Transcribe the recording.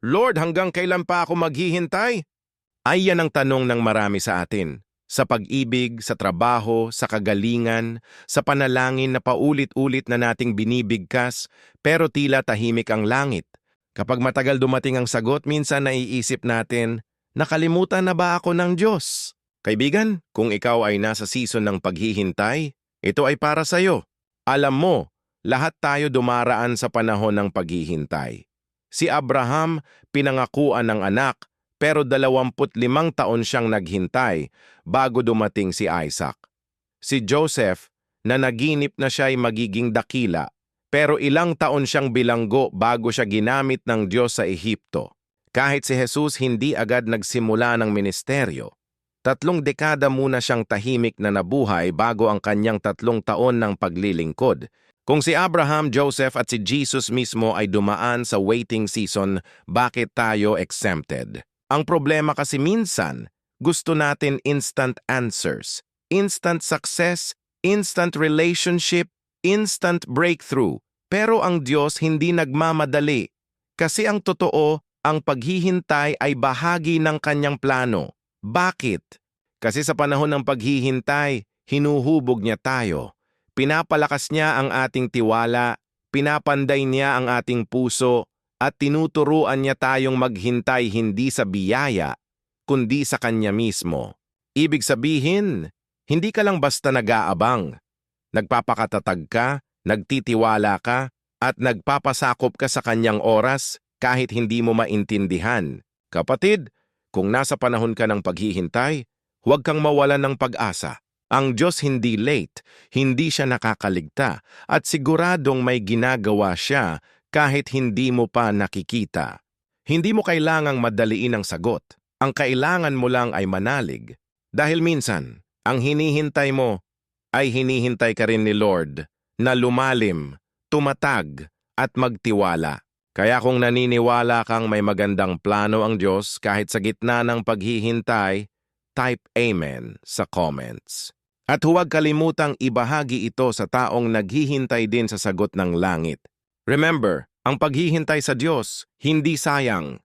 Lord, hanggang kailan pa ako maghihintay? Ay yan ang tanong ng marami sa atin. Sa pag-ibig, sa trabaho, sa kagalingan, sa panalangin na paulit-ulit na nating binibigkas, pero tila tahimik ang langit. Kapag matagal dumating ang sagot, minsan naiisip natin, nakalimutan na ba ako ng Diyos? Kaibigan, kung ikaw ay nasa season ng paghihintay, ito ay para sa'yo. Alam mo, lahat tayo dumaraan sa panahon ng paghihintay. Si Abraham, pinangakuan ng anak, pero 25 taon siyang naghintay bago dumating si Isaac. Si Joseph, na naginip na siya ay magiging dakila, pero ilang taon siyang bilanggo bago siya ginamit ng Diyos sa Ehipto. Kahit si Jesus hindi agad nagsimula ng ministeryo, tatlong dekada muna siyang tahimik na nabuhay bago ang kanyang tatlong taon ng paglilingkod. Kung si Abraham, Joseph at si Jesus mismo ay dumaan sa waiting season, bakit tayo exempted? Ang problema kasi minsan, gusto natin instant answers, instant success, instant relationship, instant breakthrough. Pero ang Diyos hindi nagmamadali. Kasi ang totoo, ang paghihintay ay bahagi ng kanyang plano. Bakit? Kasi sa panahon ng paghihintay, hinuhubog niya tayo. Pinapalakas niya ang ating tiwala, pinapanday niya ang ating puso, at tinuturuan niya tayong maghintay hindi sa biyaya, kundi sa kanya mismo. Ibig sabihin, hindi ka lang basta nag-aabang. Nagpapakatatag ka, nagtitiwala ka, at nagpapasakop ka sa kanyang oras kahit hindi mo maintindihan. Kapatid, kung nasa panahon ka ng paghihintay, huwag kang mawalan ng pag-asa. Ang Diyos hindi late, hindi siya nakakaligta, at siguradong may ginagawa siya kahit hindi mo pa nakikita. Hindi mo kailangang madaliin ang sagot. Ang kailangan mo lang ay manalig. Dahil minsan, ang hinihintay mo ay hinihintay ka rin ni Lord na lumalim, tumatag, at magtiwala. Kaya kung naniniwala kang may magandang plano ang Diyos kahit sa gitna ng paghihintay, type Amen sa comments. At huwag kalimutang ibahagi ito sa taong naghihintay din sa sagot ng langit. Remember, ang paghihintay sa Diyos, hindi sayang.